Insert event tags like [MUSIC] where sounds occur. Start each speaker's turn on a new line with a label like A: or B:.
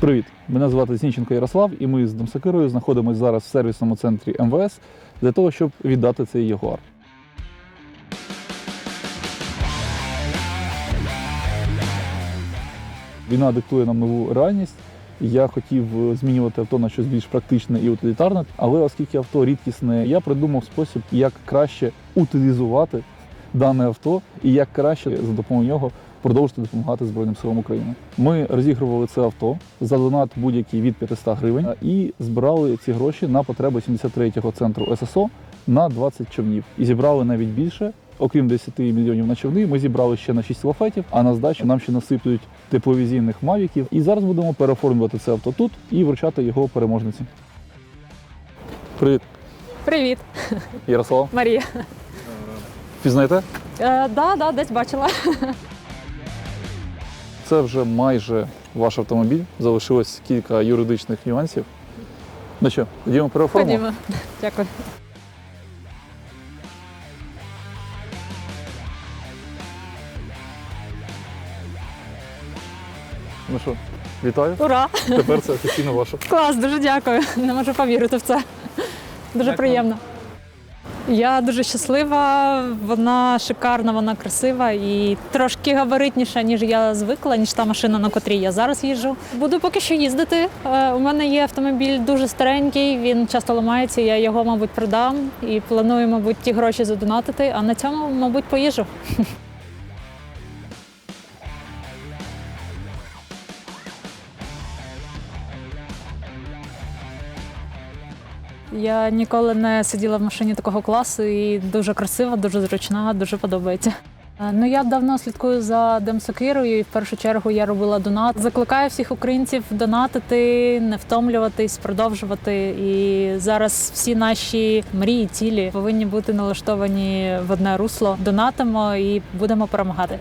A: Привіт! Мене звати Зінченко Ярослав, і ми з Домсакирою знаходимося зараз в сервісному центрі МВС для того, щоб віддати цей ягуар. Війна диктує нам нову реальність. Я хотів е, змінювати авто на щось більш практичне і утилітарне, але оскільки авто рідкісне, я придумав спосіб, як краще утилізувати дане авто і як краще за допомогою нього продовжити допомагати Збройним силам України. Ми розігрували це авто за донат будь-який від 500 гривень і збирали ці гроші на потреби 73-го центру ССО на 20 човнів. І зібрали навіть більше. Окрім 10 мільйонів на човни, ми зібрали ще на 6 лафетів, а на здачу нам ще насиплють тепловізійних мавіків. І зараз будемо переоформлювати це авто тут і вручати його переможниці. Привіт,
B: Привіт,
A: Ярослав.
B: Марія.
A: Пізнаєте?
B: Е, да, да, десь бачила. [LAUGHS]
A: Це вже майже ваш автомобіль. Залишилось кілька юридичних нюансів. Ну що, ходімо переоформимо?
B: Ходімо. Дякую.
A: Ну що, вітаю.
B: Ура!
A: Тепер це офіційно ваше.
B: Клас, дуже дякую. Не можу повірити в це. Дуже приємно. Я дуже щаслива, вона шикарна, вона красива і трошки габаритніша, ніж я звикла, ніж та машина, на котрій я зараз їжджу. Буду поки що їздити. Е, У мене є автомобіль дуже старенький, він часто ламається. Я його, мабуть, продам і планую, мабуть, ті гроші задонатити. А на цьому, мабуть, поїжджу. [LAUGHS] Я ніколи не сиділа в машині такого класу і дуже красива, дуже зручна, дуже подобається. Е, Ну я давно слідкую за Демсокирою і в першу чергу я робила донат. Закликаю всіх українців донатити, не втомлюватись, продовжувати. І зараз всі наші мрії, цілі повинні бути налаштовані в одне русло. Донатимо і будемо перемагати.